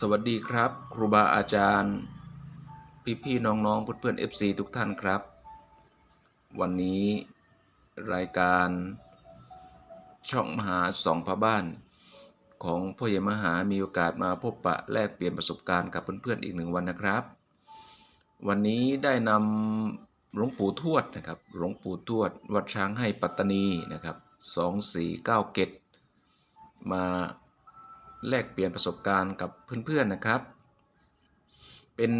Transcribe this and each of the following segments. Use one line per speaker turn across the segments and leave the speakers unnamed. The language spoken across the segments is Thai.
สวัสดีครับ ครูบาอาจารย์พี่พี่ๆน้องๆเพื่อนๆ FC ทุกท่านครับ วันนี้รายการช่องมหาสองพระบ้าน ของพ่อใหญ่มหามีโอกาสมาพบปะแลกเปลี่ยนประสบการณ์กับเพื่อนๆอีกหนึ่งวันนะครับ วันนี้ได้นำหลวงปู่ทวดนะครับหลวงปู่ทวดวัดช้างให้ปัตตานีนะครับสองสี่เก้าเกตมา แลกเปลี่ยนประสบการณ์กับเพื่อนๆนะครับ เป็น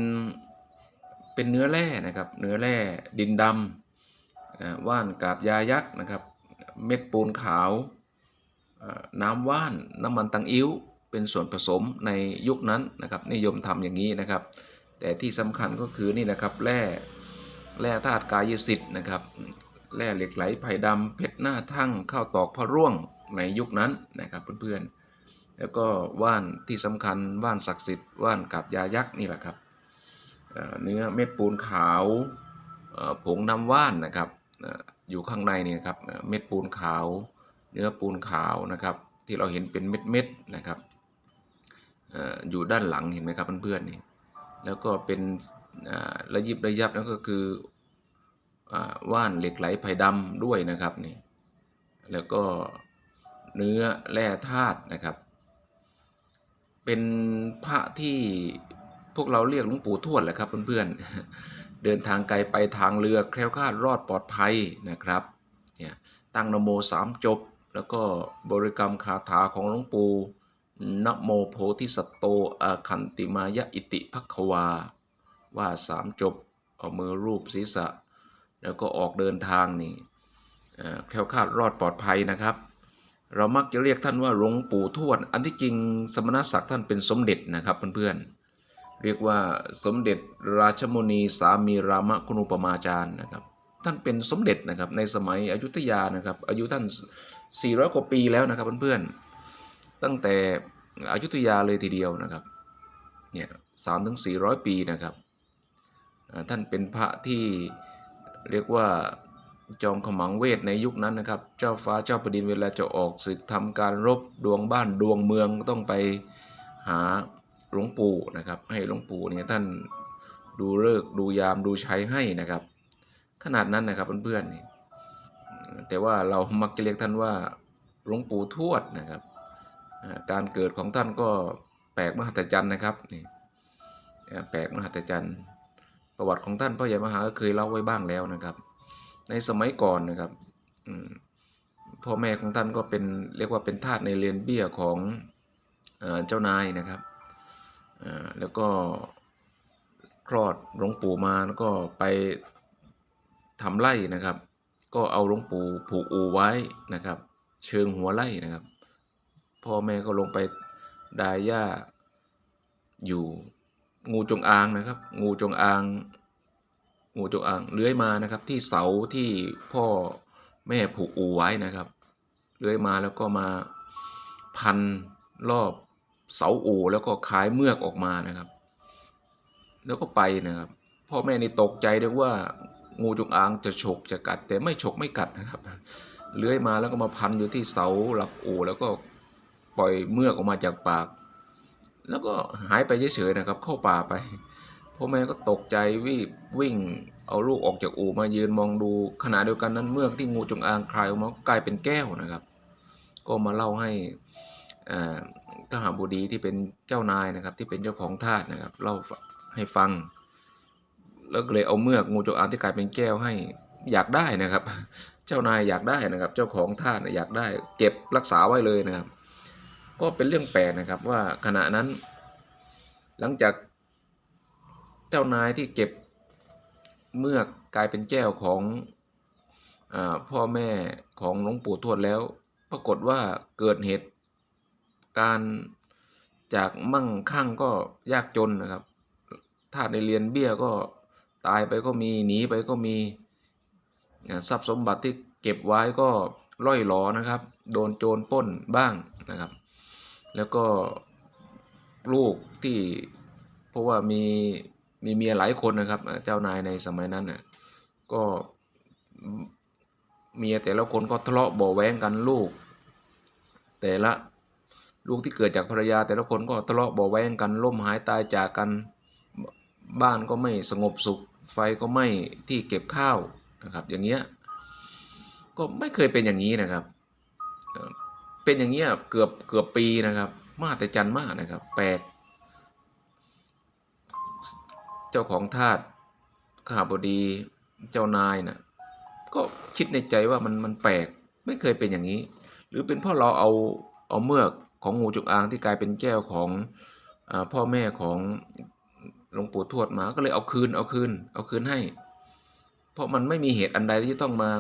เป็นเนื้อแร่นะครับ เนื้อแร่ดินดำว่านกาบยายักษ์นะครับ เม็ดปูนขาว น้ำว่านน้ำมันตังอิ้ว เป็นส่วนผสมในยุคนั้นนะครับ นิยมทำอย่างนี้นะครับ แต่ที่สำคัญก็คือนี่นะครับแร่แร่ธาตุกายสิทธิ์นะครับแร่เหล็กไหลไผ่ดำเพชรหน้าทั่งข้าวตอกพระร่วงในยุคนั้นนะครับเพื่อนๆ แล้วก็ว่านที่สำคัญว่านศักดิ์สิทธิ์ว่านกับยายักษ์นี่แหละครับเนื้อเม็ดปูนขาวผงน้ำว่านนะครับอยู่ข้างในนี่นครับเม็ดปูนขาว เนื้อปูนขาวนะครับที่เราเห็นเป็นเม็ดๆนะครับอยู่ด้านหลังเห็นไหมครับเพื่อนๆนี่แล้วก็เป็นระยิบระยับนั่นก็คืออว่านเหล็กไหลไผ่ดำด้วยนะครับนี่แล้วก็เนื้อแร่ธาตุนะครับ เป็นพระที่พวกเราเรียกหลวงปู่ทวดแหละครับเพื่อนๆ เดินทางไกลไปทางเรือแคล้วคลาดรอดปลอดภัยนะครับเนี่ยตั้งนโมสามจบ แล้วก็บริกรรมคาถาของหลวงปู่นโมโพธิสัตโตอาคันติมายะอิติภัควา ว่าสามจบเอามือรูปศีรษะ แล้วก็ออกเดินทางนี่แคล้วคลาดรอดปลอดภัยนะครับ เรามักจะเรียกท่านว่าหลวงปู่ทวด อันที่จริงสมณศักดิ์ท่านเป็นสมเด็จนะครับเพื่อนๆ เรียกว่าสมเด็จราชมุนีสามีรามคุณุปมาจารย์นะครับ ท่านเป็นสมเด็จนะครับในสมัยอยุธยานะครับ อายุท่าน 400 กว่าปีแล้วนะครับเพื่อนๆ ตั้งแต่อยุธยาเลยทีเดียวนะครับ เนี่ยสามถึงสี่ร้อยปีนะครับ ท่านเป็นพระที่เรียกว่า จอมขมังเวทในยุคนั้นนะครับ เจ้าฟ้าเจ้าแผ่นดินเวลาจะออกศึกทำการรบดวงบ้านดวงเมืองต้องไปหาหลวงปู่นะครับ ให้หลวงปู่เนี่ยท่านดูเลิกดูยามดูใชัยให้นะครับ ขนาดนั้นนะครับเพื่อนๆแต่ว่าเรามักจะเรียกท่านว่าหลวงปู่ทวดนะครับ การเกิดของท่านก็แปลกมหัศจรรย์นะครับนี่แปลกมหัศจรรย์ ประวัติของท่านพ่อใหญ่มหาก็เคยเล่าไว้บ้างแล้วนะครับ ในสมัยก่อนนะครับพ่อแม่ของท่านก็เป็นเรียกว่าเป็นทาสในเรียนเบี้ยของเอเจ้านายนะครับแล้วก็คลอดหลวงปู่มาแล้วก็ไปทำไร่นะครับ ก็เอาหลวงปู่ผูกอูไว้นะครับ เชิงหัวไร่นะครับ พ่อแม่ก็ลงไปดายหญ้าอยู่งูจงอางนะครับ งูจงอาง งูจงอางเลื้อยมานะครับ ที่เสาที่พ่อแม่ผูกอูไว้นะครับเลื้อยมาแล้วก็มาพันรอบเสาอูแล้วก็คายเมือกออกมานะครับ แล้วก็ไปนะครับ พ่อแม่นี่ตกใจเลยว่างูจงอางจะฉกจะกัด แต่ไม่ฉกไม่กัดนะครับเลื้อยมาแล้วก็มาพันอยู่ที่เสาหลักอูแล้วก็ปล่อยเมือกออกมาจากปาก แล้วก็หายไปเฉยๆนะครับ เข้าป่าไป พ่อแม่ก็ตกใจวิ่งวิ่งเอาลูกออกจากอู่มายืนมองดูขณะเดียวกันนั้นเมือกที่งูจงอางคลายออกมากลายเป็นแก้วนะครับ ก็มาเล่าให้ทหารบดีที่เป็นเจ้านายนะครับ ที่เป็นเจ้าของทาสนะครับเล่าให้ฟัง แล้วก็เลยเอาเมือกงูจงอางที่กลายเป็นแก้วให้อยากได้นะครับ เจ้านายอยากได้นะครับ เจ้าของทาสน่ะอยากได้เก็บรักษาไว้เลยนะครับ ก็เป็นเรื่องแปลกนะครับว่าขณะนั้น หลังจาก จ้านายที่เก็บเมือกกลายเป็นแก้วของอพ่อแม่ของหลวงปู่ทวดแล้ว ปรากฏว่าเกิดเหตุการจากมั่งคั่งก็ยากจนนะครับถ้าในเรียนเบี้ยก็ตายไปก็มีหนีไปก็มีทรัพย์สมบัติที่เก็บไว้ก็ล่อยหลอนะครับ โดนโจรปล้นบ้างนะครับ แล้วก็ลูกที่เพราะว่ามี มีเมียหลายคนนะครับ เจ้านายในสมัยนั้นน่ะก็เมียแต่ละคนก็ทะเลาะเบาแว้งกันลูก แต่ละลูกที่เกิดจากภรรยา แต่ละคนก็ทะเลาะเบาแว้งกันล่มหายตายจากกันบ้านก็ไม่สงบสุข ไฟก็ไม้ที่เก็บข้าวนะครับ อย่างเงี้ยก็ไม่เคยเป็นอย่างนี้นะครับ เป็นอย่างเงี้ยเกือบเกือบปีนะครับ มาแต่จันมากนะครับแปล เจ้าของทาสข้าบดีเจ้านายนะ่ะก็คิดในใจว่ามันมันแปลกไม่เคยเป็นอย่างนี้ หรือเป็นเพราะเราเอาเอาเมือกของงูจงอางที่กลายเป็นแก้วของอพ่อแม่ของหลวงปู่ทวดมาก็เลยเอาคืนเอาคืนเอาคืนให้ เพราะมันไม่มีเหตุอันใดที่จะต้องมา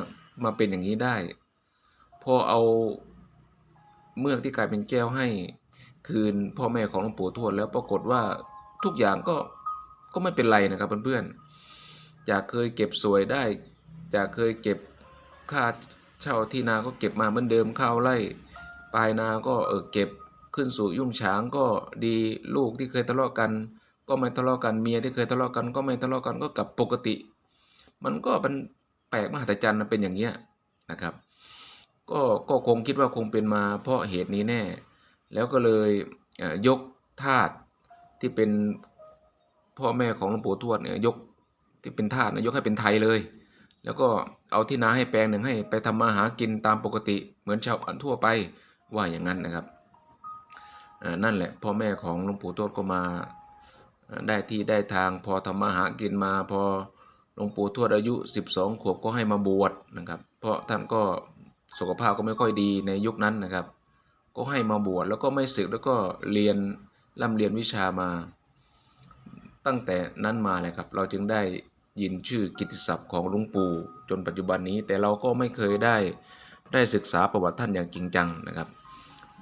มาเป็นอย่างนี้ได้ พอเอาเมือกที่กลายเป็นแก้วให้คืนพ่อแม่ของหลวงปู่ทวดแล้วปรากฏว่าทุกอย่างก็ ก็ไม่เป็นไรนะครับเพื่อนๆจากเคยเก็บสวยได้ จากเคยเก็บค่าเช่าที่นาก็เก็บมาเหมือนเดิมข้าวไร่ปลายนาก็เออเก็บขึ้นสู่ยุ่งฉางก็ดีลูกที่เคยทะเลาะกัน ก็ไม่ทะเลาะกันเมียที่เคยทะเลาะกันก็ไม่ทะเลาะกันก็กลับปกติ มันก็เป็นแปลกมหัศจรรย์นะเป็นอย่างเงี้ยนะครับก็ก็คงคิดว่าคงเป็นมาเพราะเหตุนี้แน่ แล้วก็เลยยกทาสที่เป็น พ่อแม่ของหลวงปู่ทวดเนี่ยยกที่เป็นทาสเนี่ยยกให้เป็นไทยเลย แล้วก็เอาที่นาให้แปลงหนึ่งให้ไปทำมาหากินตามปกติเหมือนชาวบ้านทั่วไปว่าอย่างนั้นนะครับนั่นแหละพ่อแม่ของหลวงปู่ทวดก็มาได้ที่ได้ทางพอทำมาหากินมาพอหลวงปู่ทวดอายุ 12 ขวบก็ให้มาบวชนะครับ เพราะท่านก็สุขภาพก็ไม่ค่อยดีในยุคนั้นนะครับ ก็ให้มาบวชแล้วก็ไม่ศึกแล้วก็เรียนร่ำเรียนวิชามา ตั้งแต่นั้นมาเลยครับ เราจึงได้ยินชื่อกิตติศัพท์ของหลวงปู่จนปัจจุบันนี้ แต่เราก็ไม่เคยได้ได้ศึกษาประวัติท่านอย่างจริงจังนะครับ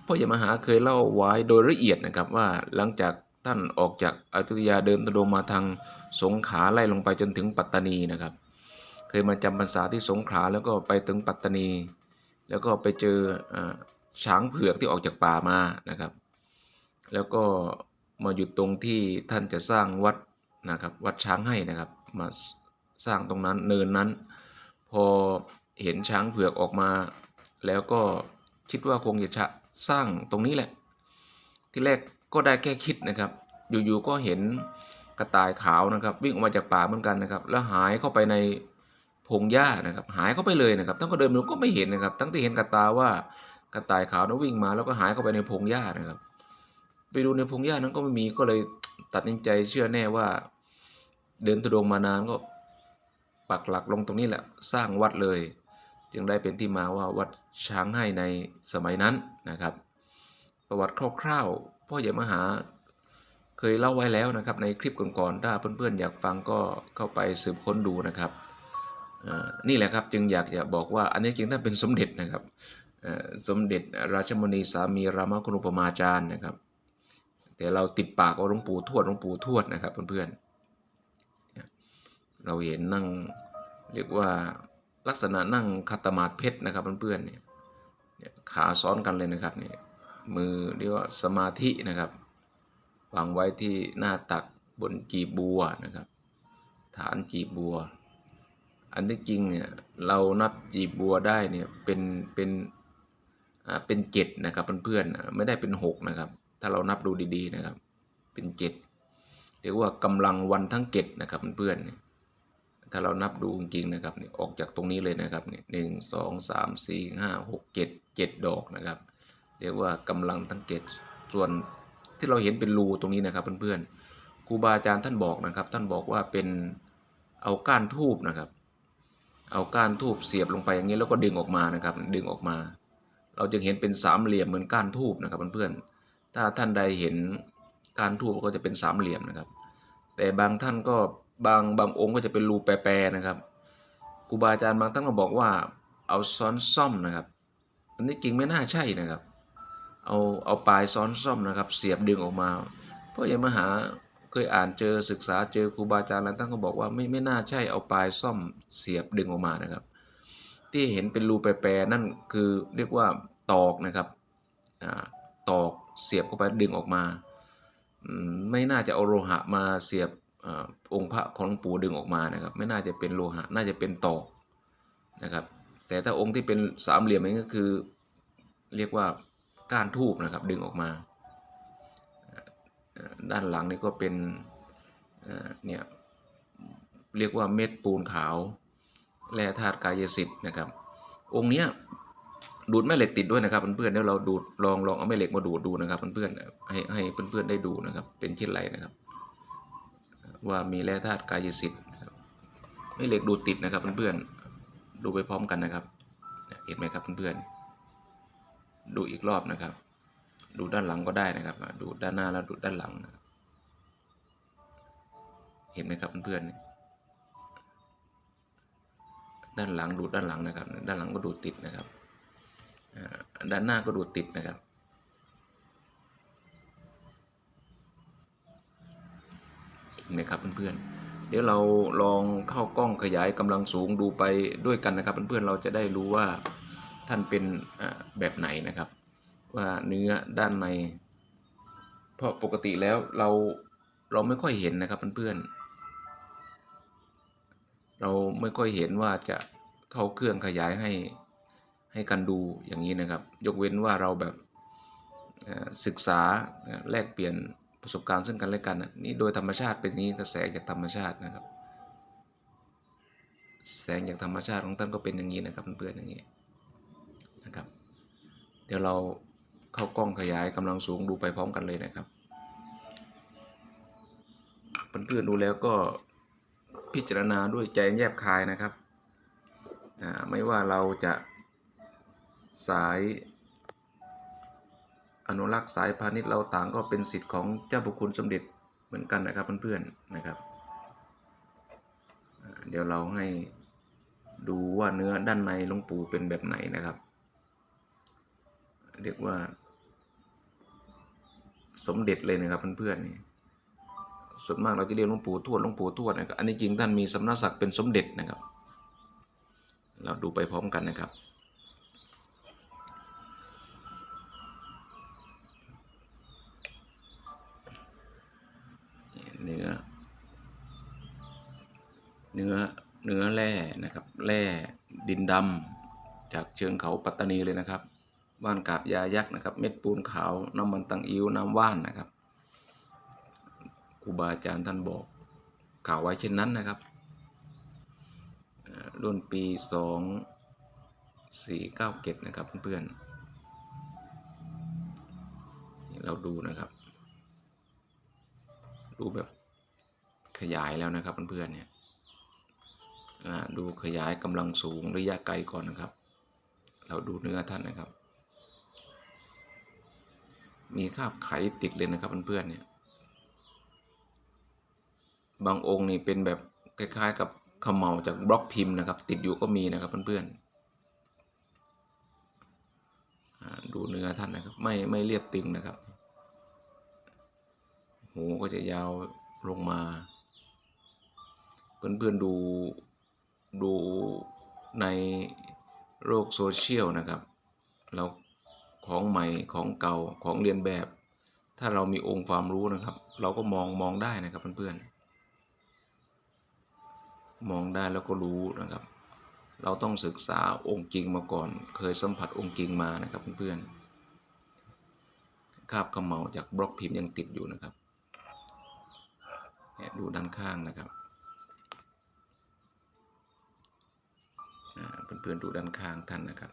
พ่อใหญ่มหาเคยเล่าไว้โดยละเอียดนะครับว่าหลังจากท่านออกจากอยุธยาเดินตะดงมาทางสงขลาไล่ลงไปจนถึงปัตตานีนะครับ เคยมาจำพรรษาที่สงขลาแล้วก็ไปถึงปัตตานี แล้วก็ไปเจออช้างเผือกที่ออกจากป่ามานะครับ แล้วก็ มาหยุดตรงที่ท่านจะสร้างวัดนะครับวัดช้างให้นะครับ มาสร้างตรงนั้นเนินนั้น พอเห็นช้างเผือกออกมา แล้วก็คิดว่าคงจะชะสร้างตรงนี้แหละ ที่แรกก็ได้แค่คิดนะครับ อยู่ๆก็เห็นกระต่ายขาวนะครับ วิ่งออกมาจากป่าเหมือนกันนะครับ แล้วหายเข้าไปในพงหญ้านะครับ หายเข้าไปเลยนะครับตั้งก็เดินดูก็ไม่เห็นนะครับตั้งที่เห็นกระตาว่ากระต่ายขาวนั้นวิ่งมาแล้วก็หายเข้าไปในพงหญ้านะครับ ไปดูในพงหญ้านั้นก็ไม่มีก็เลยตัดสินใจเชื่อแน่ว่า เดินตุดงมานานก็ปักหลักลงตรงนี้แหละสร้างวัดเลย จึงได้เป็นที่มาว่าวัดช้างให้ในสมัยนั้นนะครับ ประวัติคร่าวๆพ่อใหญ่มหาเคยเล่าไว้แล้วนะครับ ในคลิปก่อนๆถ้าเพื่อนๆอยากฟังก็เข้าไปสืบค้นดูนะครับนี่แหละครับจึงอยากจะบอกว่าอันนี้จริงท่านเป็นสมเด็จนะครับสมเด็จราชมณีสามีรามคุณุปมาจารย์นะครับ แต่เราติดปากว่าหลวงปู่ทวดหลวงปู่ทวดนะครับเพื่อนๆเราเห็นนั่งเรียกว่าลักษณะนั่งคัตมาดเพชรนะครับเพื่อนๆเนี่ยขาซ้อนกันเลยนะครับเนี่ยมือเรียกว่าสมาธินะครับวางไว้ที่หน้าตักบนจีบบัวนะครับ ฐานจีบบัว อันที่จริงเนี่ยเรานับจีบบัวได้เนี่ยเป็นเป็นอ่าเป็นเจ็ดนะครับเพื่อนๆไม่ได้เป็นหกนะครับ ถ้าเรานับดูดีๆนะครับ เป็นเจ็ดเรียกว่ากำลังวันทั้งเจ็ดนะครับเพื่อนๆถ้าเรานับดูจริงๆนะครับเนี่ยออกจากตรงนี้เลยนะครับเนี่ยหนึ่งสองสามสี่ห้าหกเจ็ดเจ็ดดอกนะครับ เรียกว่ากำลังทั้งเจ็ดส่วนที่เราเห็นเป็นรูตรงนี้นะครับเพื่อนๆครูบาอาจารย์ท่านบอกนะครับ ท่านบอกว่าเป็นเอาก้านทูบนะครับ เอาก้านทูบเสียบลงไปอย่างนี้แล้วก็ดึงออกมานะครับ ดึงออกมา เราจะเห็นเป็นสามเหลี่ยมเหมือนก้านทูบนะครับเพื่อนๆ ถ้าท่านใดเห็นกานทูบก็จะเป็นสามเหลี่ยมนะครับ แต่บางท่านก็บางบางองค์ก็จะเป็นรูแปรๆนะครับครูบาอาจารย์บางท่านก็บอกว่าเอาซ้อนซ่อมนะครับ อันนี้จริงไม่น่าใช่นะครับ เอาเอาปลายซ้อนซ่อมนะครับ เสียบดึงออกมา เพราะยังมหาเคยอ่านเจอศึกษาเจอครูบาอาจารย์แล้วท่านก็บอกว่าไม่ไม่น่าใช่เอาปลายซ่อมเสียบดึงออกมานะครับ ที่เห็นเป็นรูแปรๆนั่นคือเรียกว่าตอกนะครับอ่าตอก เสียบเข้าไปดึงออกมา ไม่น่าจะเอาโลหะมาเสียบอองค์พระของปู่ดึงออกมานะครับ ไม่น่าจะเป็นโลหะน่าจะเป็นตอกนะครับ แต่ถ้าองค์ที่เป็นสามเหลี่ยมนี้ก็คือ เรียกว่าก้านทูบนะครับดึงออกมา ด้านหลังนี่ก็เป็นเนี่ยเรียกว่าเม็ดปูนขาว แร่ธาตุกายสิทธิ์นะครับ องค์เนี้ย ดูดแม่เหล็กติดด้วยนะครับเพื่อนๆเดี๋ยวเราดูดลองลองเอาแม่เหล็กมาดูดดูนะครับเพื่อนๆให้ให้เพื่อนๆได้ดูนะครับ เป็นเช่นไรนะครับ ว่ามีแร่ธาตุกายสิทธิ์แม่เหล็กดูดติดนะครับเพื่อนๆดูไปพร้อมกันนะครับ เห็นไหมครับเพื่อนๆดูอีกรอบนะครับ ดูด้านหลังก็ได้นะครับ ดูด้านหน้าแล้วดูด้านหลังนะเห็นไหมครับเพื่อนๆด้านหลังดูด้านหลังนะครับ ด้านหลังก็ดูติดนะครับ ด้านหน้าก็ดูดติดนะครับเห็นไหมครับเพื่อนๆ เดี๋ยวเราลองเข้ากล้องขยายกำลังสูงดูไปด้วยกันนะครับ เพื่อนๆ เราจะได้รู้ว่าท่านเป็นแบบไหนนะครับ ว่าเนื้อด้านใน เพราะปกติแล้วเราเราไม่ค่อยเห็นนะครับเพื่อนๆ เราไม่ค่อยเห็นว่าจะเข้าเครื่องขยายให้ ให้กันดูอย่างนี้นะครับ ยกเว้นว่าเราแบบศึกษาแลกเปลี่ยนประสบการณ์ซึ่งกันและกันนี่โดยธรรมชาติเป็นอย่างนี้กระแสจากธรรมชาตินะครับ แสงจากธรรมชาติของท่านก็เป็นอย่างนี้นะครับเพื่อนๆอย่างนี้นะครับ เดี๋ยวเราเข้ากล้องขยายกำลังสูงดูไปพร้อมกันเลยนะครับเพื่อนๆดูแล้วก็พิจารณาด้วยใจแยบคายนะครับ ไม่ว่าเราจะ สายอนุรักษ์สายพาณิชย์เราต่างก็เป็นสิทธิ์ของเจ้าบุคุณสมเด็จเหมือนกันนะครับเพื่อนๆนะครับ เดี๋ยวเราให้ดูว่าเนื้อด้านในหลวงปู่เป็นแบบไหนนะครับ เรียกว่า สมเด็จเลยนะครับเพื่อนๆนี่ส่วนมากเราจะเรียกหลวงปู่ทวดหลวงปู่ทวดนะครับอันนี้จริงท่านมีสำนักศักดิ์เป็นสมเด็จนะครับ เราดูไปพร้อมกันนะครับ เนื้อ เนื้อเนื้อแร่นะครับแร่ดินดำจากเชิงเขาปัตตานีเลยนะครับ ว่านกาบยายักษ์นะครับ เม็ดปูนขาวน้ำมันตังอิ้วน้ำว่านนะครับครูบาอาจารย์ท่านบอกกล่าวไว้เช่นนั้นนะครับรุ่นปีสองสี่เก้าเจ็ดนะครับเพื่อนๆเราดูนะครับ ดูแบบขยายแล้วนะครับเพื่อนๆเนี่ยอ่าดูขยายกำลังสูงระยะไกลก่อนนะครับ เราดูเนื้อท่านนะครับ มีคราบไขติดเลยนะครับเพื่อนๆเนี่ยบางองค์นี่เป็นแบบคล้ายๆ กับขมเหลาจากบล็อกพิมพ์นะครับ ติดอยู่ก็มีนะครับเพื่อนๆอ่าดูเนื้อท่านนะครับ ไม่ไม่เรียบตึงนะครับ หูก็จะยาวลงมา เพื่อนๆดูดูในโลกโซเชียลนะครับแล้วของใหม่ของเก่าของเรียนแบบ ถ้าเรามีองค์ความรู้นะครับ เราก็มองมองได้นะครับเพื่อนๆมองได้แล้วก็รู้นะครับ เราต้องศึกษาองค์จริงมาก่อน เคยสัมผัสองค์จริงมานะครับเพื่อนๆคาบเขมเหลาจากบล็อกพิมพ์ยังติดอยู่นะครับ เนี่ยดูด้านข้างนะครับเพื่อนๆดูด้านข้างท่านนะครับ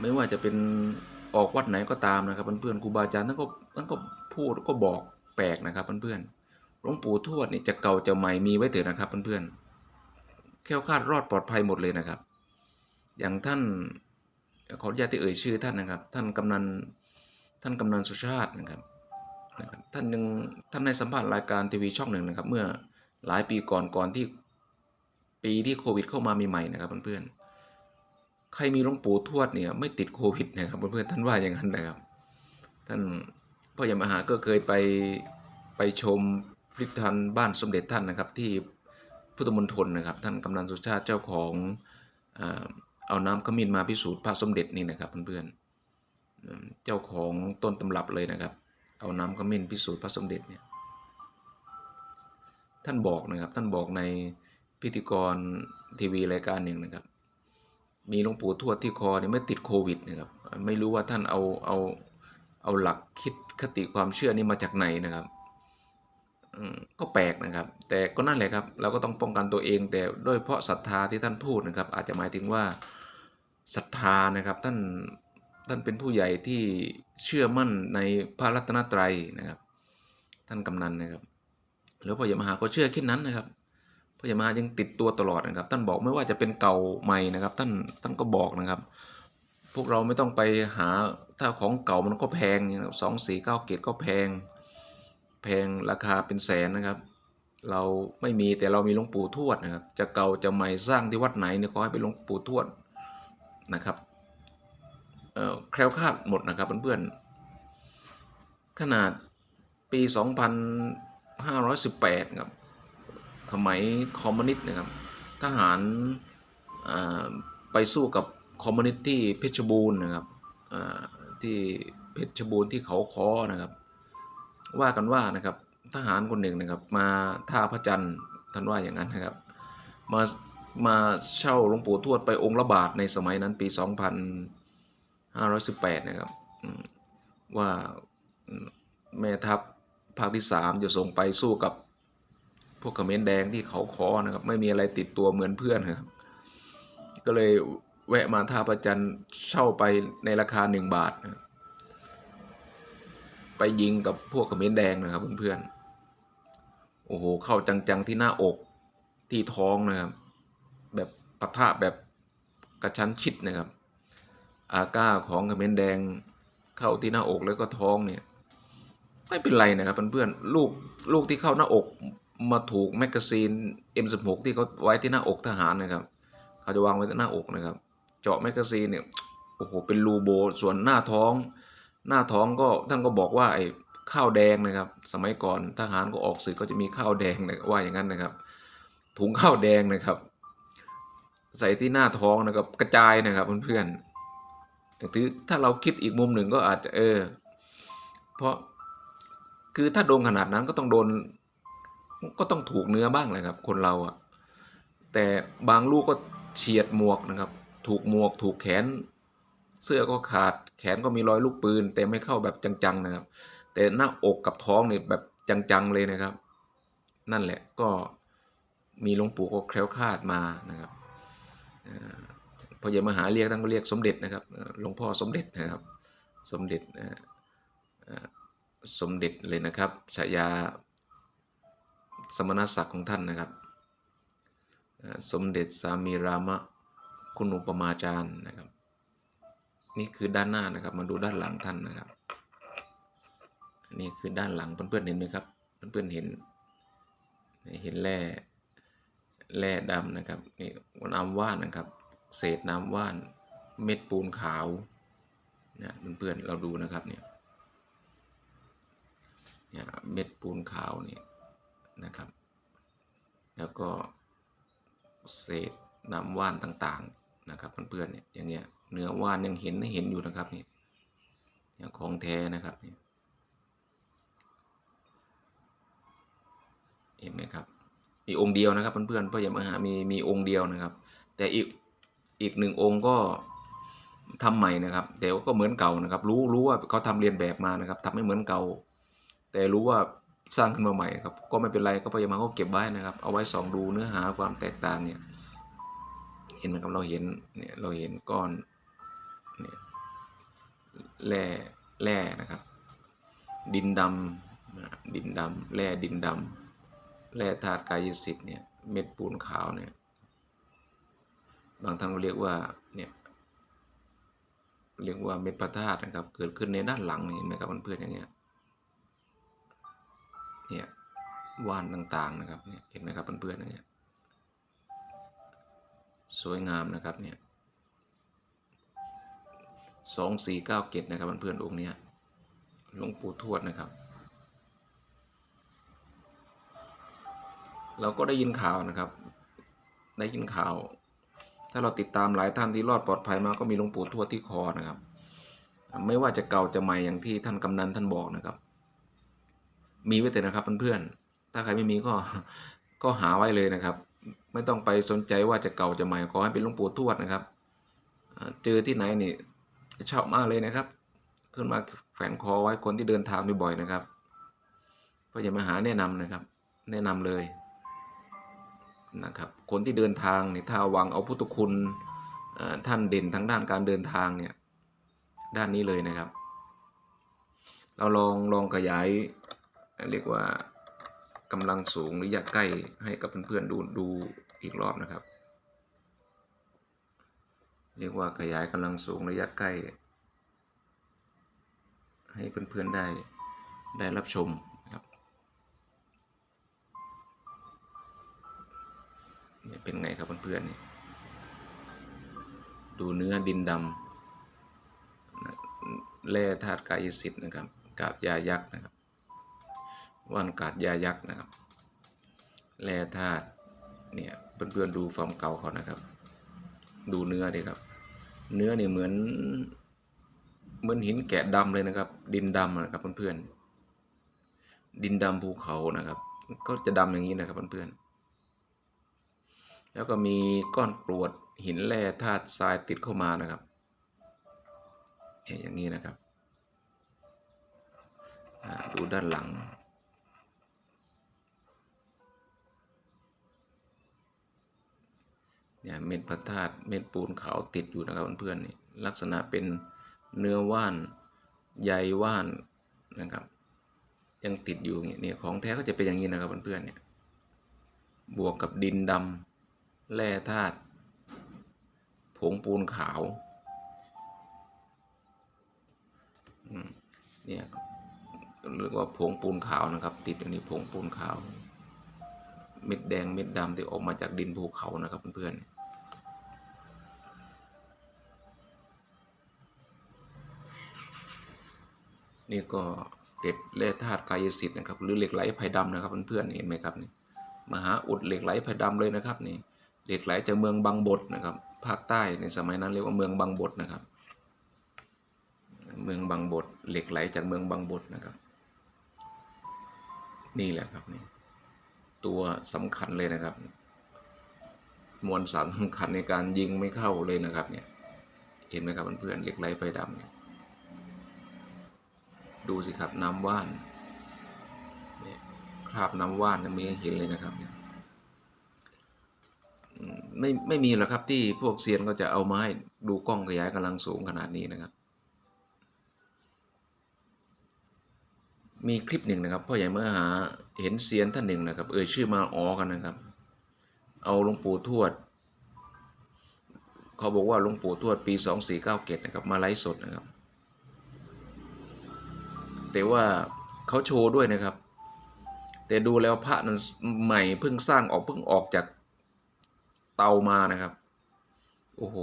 ไม่ว่าจะเป็นออกวัดไหนก็ตามนะครับเพื่อนๆครูบาอาจารย์ท่านก็ท่านก็พูดก็บอกแปลกนะครับเพื่อนๆหลวงปู่ทวดนี่จะเก่าจะใหม่มีไว้เถอะนะครับเพื่อนๆแคล้วคาดรอดปลอดภัยหมดเลยนะครับ อย่างท่านขออนุญาตที่เอ่ยชื่อท่านนะครับ ท่านกำนันท่านกำนันสุชาตินะครับนะครับท่านยังท่านในสัมภาษณ์รายการทีวีช่องหนึ่งนะครับ เมื่อหลายปีก่อนก่อนที่ปีที่โควิดเข้ามาใหม่ๆนะครับเพื่อนๆใครมีหลวงปู่ทวดเนี่ยไม่ติดโควิดนะครับเพื่อนๆท่านว่าอย่างนั้นนะครับ ท่านพ่อใหญ่มหาก็เคยไปไปชมพิพิธภัณฑ์บ้านสมเด็จท่านนะครับที่พุทธมณฑลนะครับ ท่านกำนันสุชาติเจ้าของอ่า เอาน้ำขมิ้นมาพิสูจน์พระสมเด็จนี่นะครับเพื่อนๆเจ้าของต้นตำรับเลยนะครับ เอาน้ำขมิ้นพิสูจน์พระสมเด็จเนี่ยท่านบอกนะครับท่านบอกในพิธีกรทีวีรายการหนึ่งนะครับ มีหลวงปู่ทวดที่คอเนี่ยไม่ติดโควิดนะครับ ไม่รู้ว่าท่านเอาเอาเอาหลักคิดคติความเชื่อนี้มาจากไหนนะครับก็แปลกนะครับ แต่ก็นั่นแหละครับ เราก็ต้องป้องกันตัวเอง แต่ด้วยเพราะศรัทธาที่ท่านพูดนะครับ อาจจะหมายถึงว่า ศรัทธานะครับท่านท่านเป็นผู้ใหญ่ที่เชื่อมั่นในพระรัตนตรัยนะครับ ท่านกำนันนะครับหลวพ่อใหญ่มหาก็เชื่อแค่นั้นนะครับพ่อใหญ่มหายังติดตัวตลอดนะครับ ท่านบอกไม่ว่าจะเป็นเก่าใหม่นะครับ ท่านท่านก็บอกนะครับ พวกเราไม่ต้องไปหาถ้าของเก่ามันก็แพงสองสี่เก้าเกตก็แพง แพงราคาเป็นแสนนะครับ เราไม่มีแต่เรามีหลวงปู่ทวดนะครับ จะเก่าจะใหม่สร้างที่วัดไหนเนี่ยขอให้เป็นหลวงปู่ทวด นะครับแคล้วคลาดหมดนะครับเพื่อนๆ ขนาดปี 2518 ครับสมัยคอมมิวนิสต์นะครับ ทหารไปสู้กับคอมมิวนิสต์ที่เพชรบูรณ์นะครับที่เพชรบูรณ์ที่เขาคอนะครับ ว่ากันว่านะครับทหารคนหนึ่งนะครับ มาท่าพระจันทร์ท่านว่าอย่างนั้นนะครับ มา มาเช่าหลวงปู่ทวดไปองค์ละบาทในสมัยนั้นปี 2518 นะครับว่าแม่ทัพภาคที่สามจะส่งไปสู้กับพวกเขมรแดงที่เขาคอนะครับ ไม่มีอะไรติดตัวเหมือนเพื่อนครับ ก็เลยแวะมาท่าพระจันเช่าไปในราคาหนึ่งบาทนะไปยิงกับพวกเขมรแดงนะครับเพื่อนๆโอ้โหเข้าจังๆที่หน้าอกที่ท้องนะครับ ปะทะแบบกระชั้นชิดนะครับ อาก้าของเขมรแดงเข้าที่หน้าอกแล้วก็ท้องเนี่ยไม่เป็นไรนะครับเพื่อนๆลูกลูกที่เข้าหน้าอกมาถูกแมกกาซีน M16 ที่เขาไว้ที่หน้าอกทหารนะครับเขาจะวางไว้ที่หน้าอกนะครับ เจาะแมกกาซีนเนี่ยโอ้โหเป็นรูโบส่วนหน้าท้อง หน้าท้องก็ท่านก็บอกว่าไอ้ข้าวแดงนะครับ สมัยก่อนทหารก็ออกศึกก็จะมีข้าวแดงนะว่าอย่างนั้นนะครับ ถุงข้าวแดงนะครับ ใส่ที่หน้าท้องนะครับกระจายนะครับเพื่อนๆแต่ถือถ้าเราคิดอีกมุมหนึ่งก็อาจจะเออ เพราะคือถ้าโดนขนาดนั้นก็ต้องโดน ก็ต้องถูกเนื้อบ้างแหละครับ คนเราอะแต่บางลูกก็เฉียดหมวกนะครับ ถูกหมวกถูกแขน เสื้อก็ขาดแขนก็มีรอยลูกปืน แต่ไม่เข้าแบบจังๆนะครับ แต่หน้าอกกับท้องเนี่ยแบบจังๆเลยนะครับ นั่นแหละก็มีหลวงปู่ก็แคล้วคลาดมานะครับ พออย่ามหาเรียกท่านก็เรียกสมเด็จนะครับหลวงพ่อสมเด็จนะครับ สมเด็จสมเด็จเลยนะครับฉายาสมณศักดิ์ของท่านนะครับ สมเด็จสามีรามะคุณอุปมาจารย์นะครับ นี่คือด้านหน้านะครับมาดูด้านหลังท่านนะครับนี่คือด้านหลังเพื่อนๆเห็นไหมครับ เพื่อนๆเห็น เห็นแร่ แร่ดำนะครับนี่น้ำว่านนะครับ เศษน้ำว่าน เม็ดปูนขาวเนี่ยเพื่อนๆเราดูนะครับเนี่ยเนี่ยเม็ดปูนขาวเนี่ยนะครับ แล้วก็เศษน้ำว่านต่างๆนะครับเพื่อนๆเนี่ยอย่างเงี้ยเนื้อว่านยังเห็นเห็นอยู่นะครับนี่เนี่ยของแท้นะครับเนี่ยเห็นไหมครับ มีองค์เดียวนะครับเพื่อนๆพ่อใหญ่มหามีมีองค์เดียวนะครับ แต่อีกอีกหนึ่งองค์ก็ทำใหม่นะครับ แต่ว่าก็เหมือนเก่านะครับ รู้รู้ว่าเขาทำเรียนแบบมานะครับทำให้เหมือนเก่า แต่รู้ว่าสร้างขึ้นมาใหม่ครับ ก็ไม่เป็นไรก็พ่อใหญ่มหาก็เก็บไว้นะครับ เอาไว้ส่องดูเนื้อหาความแตกต่างเนี่ย เห็นไหมครับเราเห็นเนี่ยเราเห็นก้อนเนี่ยแร่แร่นะครับ ดินดำดินดำแร่ดินดำ แร่ธาตุกายสิทธิ์เนี่ยเม็ดปูนขาวเนี่ยบางท่านก็เรียกว่าเนี่ยเรียกว่าเม็ดพระธาตุนะครับ เกิดขึ้นในด้านหลังนี่เห็นไหมครับเพื่อนๆอย่างเงี้ยเนี่ยว่านต่างๆนะครับเนี่ยเห็นไหมครับเพื่อนๆอย่างเงี้ยสวยงามนะครับเนี่ยสองสี่เก้าเกตนะครับเพื่อนๆองค์เนี้ยหลวงปู่ทวดนะครับ เราก็ได้ยินข่าวนะครับ ได้ยินข่าว ถ้าเราติดตามหลายท่านที่รอดปลอดภัยมาก็มีหลวงปู่ทวดที่คอนะครับ ไม่ว่าจะเก่าจะใหม่อย่างที่ท่านกำนันท่านบอกนะครับ มีไว้แต่นะครับเพื่อนถ้าใครไม่มีก็ก็หาไว้เลยนะครับ ไม่ต้องไปสนใจว่าจะเก่าจะใหม่ขอให้เป็นหลวงปู่ทวดนะครับเจอที่ไหนนี่ชอบมากเลยนะครับ ขึ้นมาแฝนคอไว้คนที่เดินทางบ่อยๆนะครับก็อย่ามาหาแนะนำนะครับ แนะนำเลย นะครับคนที่เดินทางเนี่ยถ้าวังเอาพุทธคุณท่านเด่นทางด้านการเดินทางเนี่ยด้านนี้เลยนะครับ เราลองลองขยายเรียกว่ากำลังสูงหรือระยะใกล้ให้กับเพื่อนๆดูดูอีกรอบนะครับ เรียกว่าขยายกำลังสูงระยะใกล้ ให้เพื่อนๆได้ได้รับชม เนี่ยเป็นไงครับเพื่อนๆนี่ดูเนื้อดินดำแร่ธาตุกายสิทธิ์นะครับ กาบยายักษ์นะครับว่านกาดยายักษ์นะครับแร่ธาตุเนี่ยเพื่อนๆดูฟอร์มเก่าเขานะครับ ดูเนื้อดิครับ เนื้อเนี่ยเหมือนเหมือนหินแกะดำเลยนะครับ ดินดำนะครับเพื่อนๆดินดำภูเขานะครับ ก็จะดำอย่างนี้นะครับเพื่อนๆ แล้วก็มีก้อนกรวดหินแร่ธาตุทรายติดเข้ามานะครับเนี่ยอย่างนี้นะครับดูด้านหลัง เนี่ยเม็ดพระธาตุเม็ดปูนขาวติดอยู่นะครับเพื่อนๆนี่ลักษณะเป็นเนื้อว่านใยว่านนะครับยังติดอยู่เนี่ยของแท้ก็จะเป็นอย่างนี้นะครับเพื่อนๆเนี่ยบวกกับดินดำ แร่ธาตุผงปูนขาวเนี่ยเรียกว่าผงปูนขาวนะครับ ติดอยู่ในผงปูนขาว เม็ดแดงเม็ดดำที่ออกมาจากดินภูเขานะครับเพื่อนๆนี่ก็เกล็ดแร่ธาตุกายสิทธิ์นะครับหรือเหล็กไหลไผ่ดำนะครับเพื่อนๆเห็นไหมครับนี่มหาอุดเหล็กไหลไผ่ดำเลยนะครับนี่ เหล็กไหลจากเมืองบางบดนะครับ ภาคใต้ในสมัยนั้นเรียกว่าเมืองบางบดนะครับ เมืองบางบดเหล็กไหลจากเมืองบางบดนะครับ นี่แหละครับนี่ตัวสำคัญเลยนะครับ มวลสารสำคัญในการยิงไม่เข้าเลยนะครับเนี่ยเห็นไหมครับเพื่อนๆเหล็กไหลไฟดำเนี่ยดูสิครับน้ำว่านเนี่ยคราบน้ำว่านมีให้เห็นเลยนะครับเนี่ย ไม่ไม่มีหรอกครับที่พวกเซียนก็จะเอามาให้ดูกล้องขยายกำลังสูงขนาดนี้นะครับ มีคลิปหนึ่งนะครับพ่อใหญ่เมื่อหาเห็นเซียนท่านหนึ่งนะครับ เอ่ยชื่อมาอ๋อกันนะครับ เอาหลวงปู่ทวด เขาบอกว่าหลวงปู่ทวดปีสองสี่เก้าเกตนะครับมาไลฟ์สดนะครับ แต่ว่าเขาโชว์ด้วยนะครับ แต่ดูแล้วพระนั้นใหม่เพิ่งสร้างออกเพิ่งออกจาก เตามานะครับ โอ้โห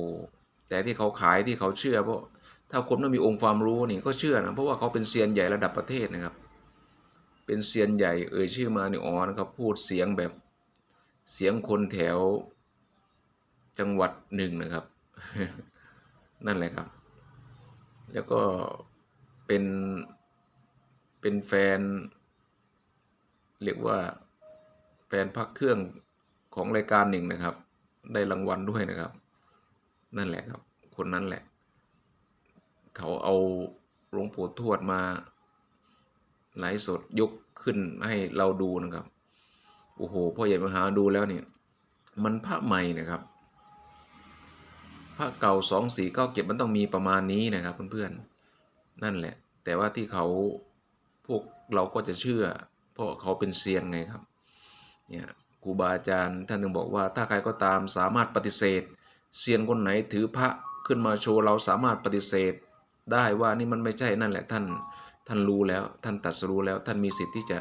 แต่ที่เขาขายที่เขาเชื่อ เพราะถ้าคนไม่มีองค์ความรู้นี่ก็เชื่อนะเพราะว่าเขาเป็นเซียนใหญ่ระดับประเทศนะครับ เป็นเซียนใหญ่เอ่ยชื่อมานี่อ๋อนะครับพูดเสียงแบบเสียงคนแถวจังหวัดหนึ่งนะครับ นั่นแหละครับ แล้วก็เป็นเป็นแฟน เรียกว่าแฟนพักเครื่องของรายการหนึ่งนะครับ ได้รางวัลด้วยนะครับ นั่นแหละครับ คนนั้นแหละ เขาเอาหลวงปู่ทวดมาไลฟ์สดยกขึ้นให้เราดูนะครับ โอ้โหพ่อใหญ่มหาดูแล้วเนี่ย มันพระใหม่นะครับพระเก่าสองสี่เก้าเก็บมันต้องมีประมาณนี้นะครับเพื่อนๆนั่นแหละ แต่ว่าที่เขาพวกเราก็จะเชื่อ เพราะเขาเป็นเซียนไงครับ เนี่ย ครูบาอาจารย์ท่านหนึ่งบอกว่า ถ้าใครก็ตามสามารถปฏิเสธเซียนคนไหนถือพระขึ้นมาโชว์เราสามารถปฏิเสธ ได้ว่านี่มันไม่ใช่นั่นแหละท่านท่านรู้แล้วท่านตัดสรู้แล้วท่านมีสิทธิ์ที่จะ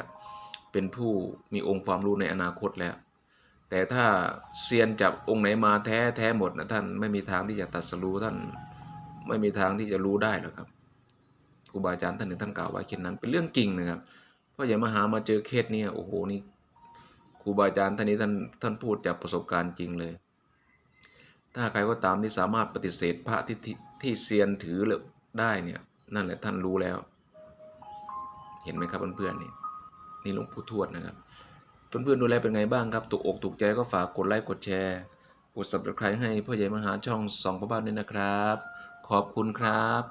เป็นผู้มีองค์ความรู้ในอนาคตแล้ว แต่ถ้าเซียนจับองค์ไหนมาแท้แท้หมดนะท่านไม่มีทางที่จะตัดสรู้ท่านไม่มีทางที่จะรู้ได้หรอกครับครูบาอาจารย์ท่านหนึ่งท่านกล่าวไว้เช่นนั้นเป็นเรื่องจริงนะครับเพราะอย่ามาหามาเจอเคสเนี่ยโอ้โหนี่ ครูบาอาจารย์ท่านนี้ท่านท่านพูดจากประสบการณ์จริงเลย ถ้าใครก็ตามที่สามารถปฏิเสธพระที่ที่ที่เซียนถือได้เนี่ยนั่นแหละท่านรู้แล้ว เห็นไหมครับเพื่อนๆนี่นี่หลวงปู่ทวดนะครับเพื่อนๆดูแลเป็นไงบ้างครับถูกอกถูกใจก็ฝากกดไลค์กดแชร์กด subscribe ให้พ่อใหญ่มหาช่องสองพ่อบ้านด้วยนะครับ ขอบคุณครับ